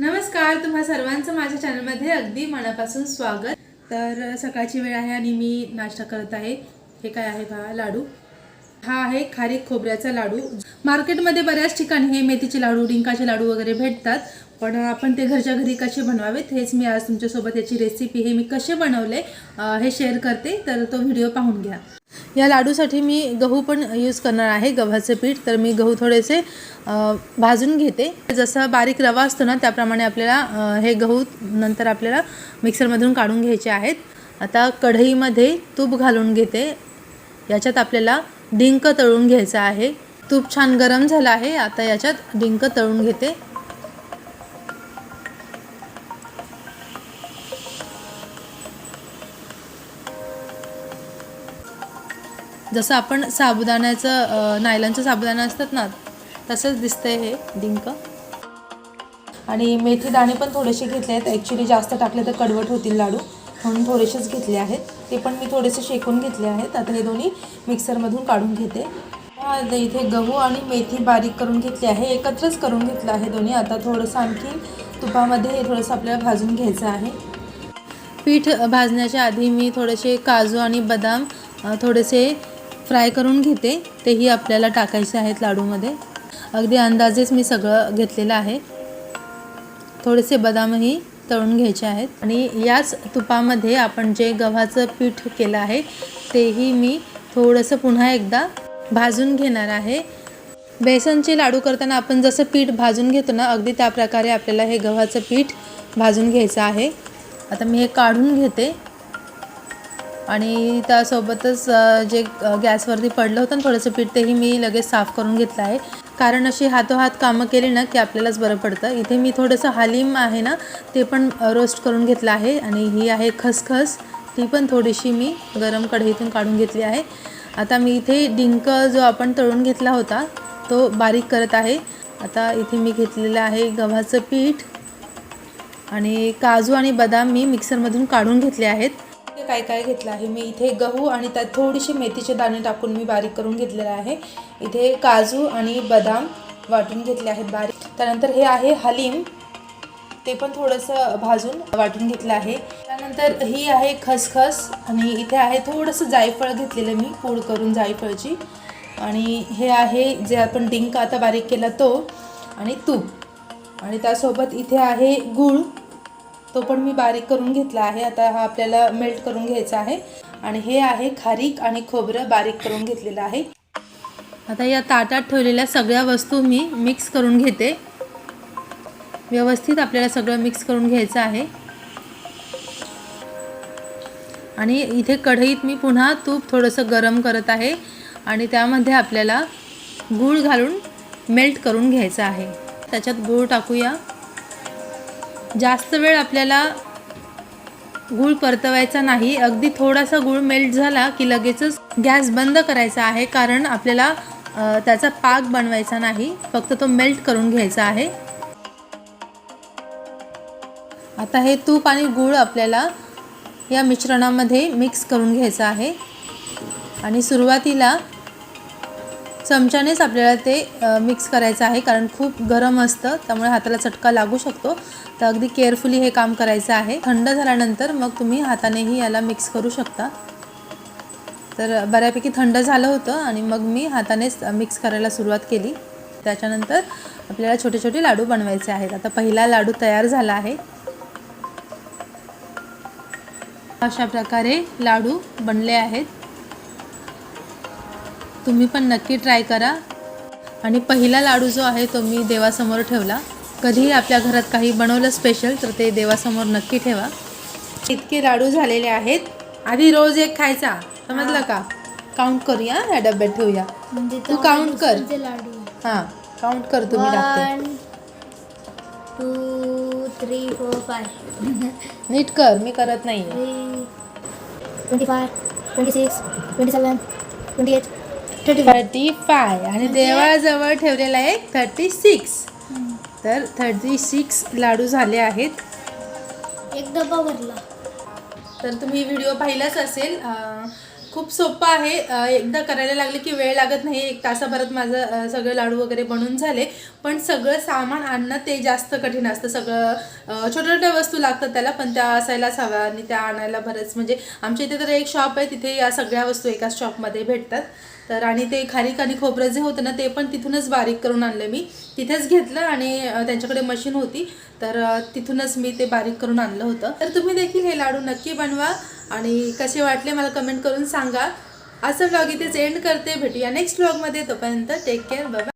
नमस्कार तुम्हा सर्वांचं माझ्या चॅनलमध्ये अगदी मनापासून स्वागत. तर सकाळची वेळ आहे आणि मी नाश्ता करत आहे. हे काय आहे बा लाडू? हा आहे खारीक खोबऱ्याचा लाडू. मार्केटमध्ये बऱ्याच ठिकाणी हे मेथीचे लाडू डिंकाचे लाडू वगैरे भेटतात. पण आपण ते घरच्या घरी कसे बनवावेत हेच मी आज तुमच्यासोबत याची रेसिपी हे मी कसे बनवले हे शेअर करते. तर तो व्हिडिओ पाहून घ्या. या लाडूसाठी मी गहू पण यूज करणार आहे गव्हाचे पीठ. तर मी गहू थोडेसे भाजून घेते. जसं बारीक रवा असतो ना त्याप्रमाणे आपल्याला हे गहू नंतर आपल्याला मिक्सरमधून काढून घ्यायचे आहेत. आता कढईमध्ये तूप घालून घेते. याच्यात आपल्याला डिंक तळून घ्यायचं आहे. तूप छान गरम झालं आहे. आता याच्यात डिंक तळून घेते. जसं आपण साबुदाण्याचं नायलॉनचं साबुदाणा असतात ना तसंच दिसतंय हे डिंक. आणि मेथी दाणे पण थोडेसे घेतले आहेत. ॲक्च्युली जास्त टाकले तर कडवट होतील लाडू. म्हणून थोडेसेच घेतले आहेत. ते पण मी थोडेसे शेकून घेतले आहेत. आता हे दोन्ही मिक्सरमधून काढून घेते. इथे गहू आणि मेथी बारीक करून घेतली आहे. एकत्रच करून घेतलं आहे दोन्ही. आता थोडंसं आणखी तुपामध्ये हे थोडंसं आपल्याला भाजून घ्यायचं आहे. पीठ भाजण्याच्या आधी मी थोडेसे काजू आणि बदाम थोडेसे फ्राय करून घेते. तेही आपल्याला टाकायचे आहेत लाडूमध्ये. अगदी अंदाजेच मी सगळं घेतलेलं आहे. थोडेसे बदामही तळून घ्यायचे आहेत. आणि याच तुपामध्ये आपण जे गव्हाचं पीठ केलं आहे तेही मी थोडंसं पुन्हा एकदा भाजून घेणार आहे. बेसनचे लाडू करताना आपण जसं पीठ भाजून घेतो ना अगदी त्या प्रकारे आपल्याला हे गव्हाचं पीठ भाजून घ्यायचं आहे. आता मी हे काढून घेते. आणि त्यासोबतच जे गॅसवरती पडलं होतं ना थोडंसं पीठ तेही मी लगेच साफ करून घेतलं आहे. कारण अशी हातोहात कामं केली ना की आपल्यालाच बरं पडतं. इथे मी थोडंसं हालीम आहे ना ते पण रोस्ट करून घेतलं आहे. आणि ही आहे खसखस. ती पण थोडीशी मी गरम कढईतून काढून घेतली आहे. आता मी इथे डिंक जो आपण तळून घेतला होता तो बारीक करत आहे. आता इथे मी घेतलेलं आहे गव्हाचं पीठ. आणि काजू आणि बदाम मी मिक्सरमधून काढून घेतले आहेत. काय काय घेतलं आहे मी इथे गहू आणि त्यात थोडीशी मेथीचे दाणे टाकून मी बारीक करून घेतलेलं आहे. इथे काजू आणि बदाम वाटून घेतले आहेत बारीक. त्यानंतर हे आहे हलीम. ते पण थोडंसं भाजून वाटून घेतलं आहे. त्यानंतर ही आहे खसखस आणि इथे आहे थोडंसं जायफळ घेतलेलं मी पूड करून जायफळची. आणि हे आहे जे आपण डिंक आता बारीक केला तो आणि तूप. आणि त्यासोबत इथे आहे गूळ. तो पण मी बारीक करून घेतला आहे. आता हा आपल्याला मेल्ट करून घ्यायचा आहे. आणि हे आहे खारीक आणि खोबरं बारीक करून घेतलेलं आहे. आता या ताटात ठेवलेल्या सगळ्या वस्तू मी मिक्स करून घेते. व्यवस्थित आपल्याला सगळं मिक्स करून घ्यायचं आहे. आणि इथे कढईत मी पुन्हा तूप थोडंसं गरम करत आहे. आणि त्यामध्ये आपल्याला गूळ घालून मेल्ट करून घ्यायचं आहे. त्याच्यात गूळ टाकूया. जास्त वेळ आपल्याला गूळ परतवायचा नाही. अगदी थोडासा गूळ मेल्ट झाला की लगेचच गॅस बंद करायचा आहे कारण आपल्याला त्याचा पाक बनवायचा नाही. फक्त तो मेल्ट करून घ्यायचा आहे. आता हे तूप आणि गूळ आपल्याला या मिश्रणामध्ये मिक्स करून घ्यायचं आहे. आणि सुरुवातीला चमच्यानेच आपल्याला ते मिक्स करायचं आहे कारण खूप गरम असतं त्यामुळे हाताला चटका लागू शकतो. तर अगदी केअरफुली हे काम करायचं आहे. थंड झाल्यानंतर मग तुम्ही हातानेही याला मिक्स करू शकता. तर बऱ्यापैकी थंड झालं होतं आणि मग मी हातानेच मिक्स करायला सुरुवात केली. त्याच्यानंतर आपल्याला छोटे छोटे लाडू बनवायचे आहेत. आता पहिला लाडू तयार झाला आहे. अशा प्रकारे लाडू बनले आहेत. तुम्ही पण नक्की ट्राय करा. आणि पहिला लाडू जो आहे तो मी देवासमोर ठेवला. कधीही आपल्या घरात काही बनवलं स्पेशल तर ते देवासमोर नक्की ठेवा. इतके लाडू झालेले आहेत. आधी रोज एक खायचा. समजलं का? काउंट करूया ह्या डब्यात ठेवूया. म्हणजे तू count कर. हां काउंट कर तुम्ही टाकते one two three four five नीट कर मी करत नाही twenty five twenty six twenty seven twenty eight thirty five आणि देवाजवळ ठेवलेला आहे थर्टी सिक्स तर थर्टी सिक्स लाडू झाले आहेत. एक डब्बा भरला. तर तुम्ही व्हिडिओ पाहिलाच असेल. खूप सोपं आहे. एकदा करायला लागले की वेळ लागत नाही. एक तासाभरात माझं सगळे लाडू वगैरे बनून झाले. पण सगळं सामान आणणं ते जास्त कठीण असतं. सगळं छोट्या छोट्या वस्तू लागतात त्याला पण त्या असायलाच हव्या आणि त्या आणायला बरेच. म्हणजे आमच्या इथे तर एक शॉप आहे. तिथे या सगळ्या वस्तू एकाच शॉपमध्ये भेटतात. तर आणि ते खारीक आणि खोबरं जे होतं ना ते पण तिथूनच बारीक करून आणलं मी. तिथेच घेतलं आणि त्यांच्याकडे मशीन होती. तर तिथूनच मी ते बारीक करून आणलं होतं. तर तुम्ही देखील हे लाडू नक्की बनवा आणि कसे वाटले मला कमेंट करून सांगा. असं ब्लॉग इथेच एंड करते. भेटूया नेक्स्ट ब्लॉगमध्ये तोपर्यंत टेक केअर बाय